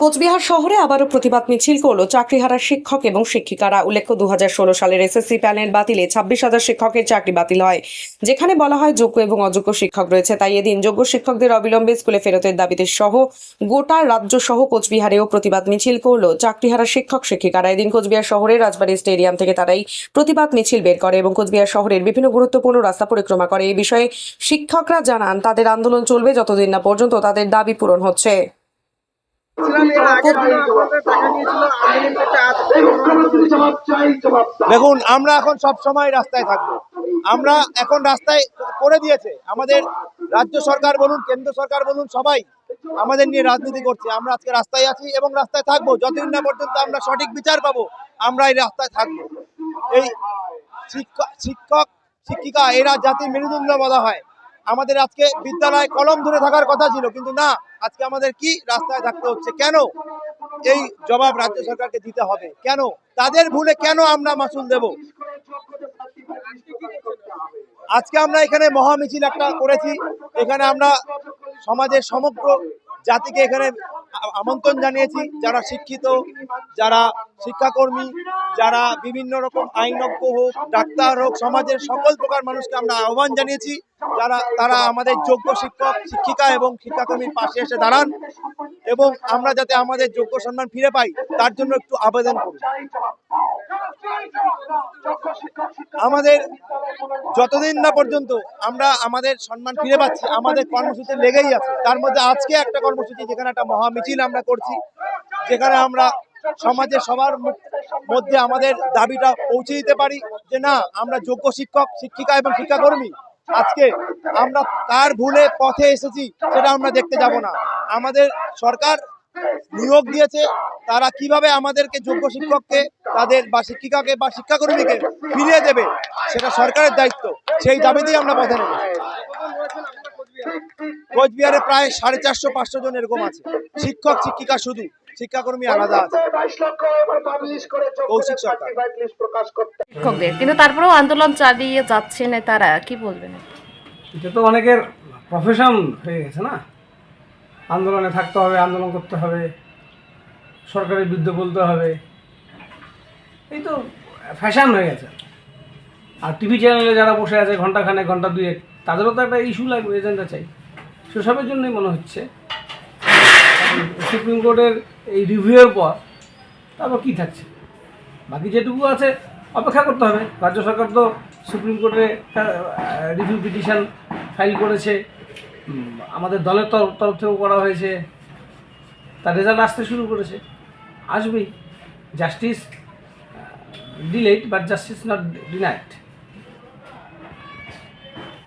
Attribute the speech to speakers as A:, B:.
A: কোচবিহার শহরে আবারও প্রতিবাদ মিছিল করল চাকরিহারা শিক্ষক এবং শিক্ষিকারা। উল্লেখ্য দু সালের এসএসসি প্যানেল বাতিলে ছাব্বিশ হাজার শিক্ষকের চাকরি বাতিল হয়। যেখানে বলা হয় যোগ্য এবং অযোগ্য শিক্ষক রয়েছে। তাই এদিন যোগ্য শিক্ষকদের অবিলম্বে স্কুলে ফেরতের দাবিতে সহ গোটা রাজ্য সহ কোচবিহারেও প্রতিবাদ মিছিল করল চাকরিহারা শিক্ষক শিক্ষিকারা। এদিন কোচবিহার শহরের রাজবাড়ী স্টেডিয়াম থেকে তারাই প্রতিবাদ মিছিল বের করে এবং কোচবিহার শহরের বিভিন্ন গুরুত্বপূর্ণ রাস্তা পরিক্রমা করে। এই বিষয়ে শিক্ষকরা জানান, তাদের আন্দোলন চলবে যতদিন না পর্যন্ত তাদের দাবি পূরণ হচ্ছে।
B: দেখুন আমরা এখন সব সময় রাস্তায় থাকব। আমরা এখন রাস্তায় করে দিয়েছে। আমাদের রাজ্য সরকার বলুন কেন্দ্র সরকার বলুন সবাই আমাদের নিয়ে রাজনীতি করছে। আমরা আজকে রাস্তায় আছি এবং রাস্তায় থাকব। যতদিন না পর্যন্ত আমরা সঠিক বিচার পাবো আমরা এই রাস্তায় থাকব। এই শিক্ষক শিক্ষক শিক্ষিকা এরা জাতির মেরুদণ্ড বলা হয়। আমাদের আজকে বিদ্যালয় কলম ধরে থাকার কথা ছিল, কিন্তু না, আজকে আমাদের কি রাস্তায় থাকতে হচ্ছে? কেন এই জবাব রাজ্য সরকারকে দিতে হবে? কেন? তাদের ভুলে কেন আমরা মাসুল দেব? আজকে আমরা এখানে মহামিছিল একটা করেছি, এখানে আমরা সমাজের সমগ্র জাতিকে এখানে আমন্ত্রণ জানিয়েছি, যারা শিক্ষিত, যারা শিক্ষাকর্মী যারা বিভিন্ন রকম আইনজ্ঞ হোক, ডাক্তার হোক, সমাজের সকল প্রকার মানুষকে আমরা আহ্বান জানিয়েছি, যারা, তারা আমাদের যোগ্য শিক্ষক, শিক্ষিকা এবং শিক্ষাকর্মীর পাশে এসে দাঁড়ান এবং আমরা যাতে আমাদের যোগ্য সম্মান ফিরে পাই, তার জন্য একটু আবেদন করি আমাদের যতদিন না পর্যন্ত আমরা আমাদের সম্মান ফিরে পাচ্ছি, আমাদের কর্মসূচি লেগেই আছে। তার মধ্যে আজকে একটা কর্মসূচি যেখানে একটা মহামিছিল আমরা করছি, যেখানে আমরা সমাজের সবার মধ্যে আমাদের দাবিটা পৌঁছে দিতে পারি যে না, আমরা যোগ্য শিক্ষক, শিক্ষিকা এবং শিক্ষাকর্মী। আজকে আমরা কার ভুলে পথে এসেছি সেটা আমরা দেখতে যাব না। আমাদের সরকার নিয়োগ দিয়েছে, তারা কীভাবে আমাদেরকে যোগ্য শিক্ষককে, তাদের বা শিক্ষিকাকে বা শিক্ষাকর্মীকে ফিরিয়ে দেবে, সেটা সরকারের দায়িত্ব। সেই দাবিতেই আমরা পথে নেব কোচবিহারে প্রায় সাড়ে চারশো পাঁচশো জন এরকম আছে। শিক্ষক, শিক্ষিকা শুধু। শিক্ষাকর্মী আলাদা আছে। কৌশিক সরকার।
C: শিক্ষকদের কিন্তু তারপরেও আন্দোলন চালিয়ে যাচ্ছেন তারা কি বলবেন?
D: এটা তো অনেকের প্রফেশন হয়ে গেছে না? আন্দোলনে থাকতে হবে আন্দোলন করতে হবে সরকারের বিরুদ্ধে বলতে হবে। এই তো ফ্যাশন হয়ে গেছে। আর টিভি চ্যানেলে যারা বসে আছে ঘন্টাখানে ঘণ্টা দুয়েক তাদেরও তো একটা ইস্যু লাগবে এজেন্ডা চাই। সেসবের জন্যই মনে হচ্ছে। সুপ্রিম কোর্টের এই রিভিউয়ের পর তারপর কী থাকছে? বাকি যেটুকু আছে অপেক্ষা করতে হবে। রাজ্য সরকার তো সুপ্রিম কোর্টে রিভিউ পিটিশন ফাইল করেছে। আমাদের দলের তরফ থেকেও করা হয়েছে। তার রেজাল্ট আসতে শুরু করেছে। আসবেই। Justice delayed but justice not denied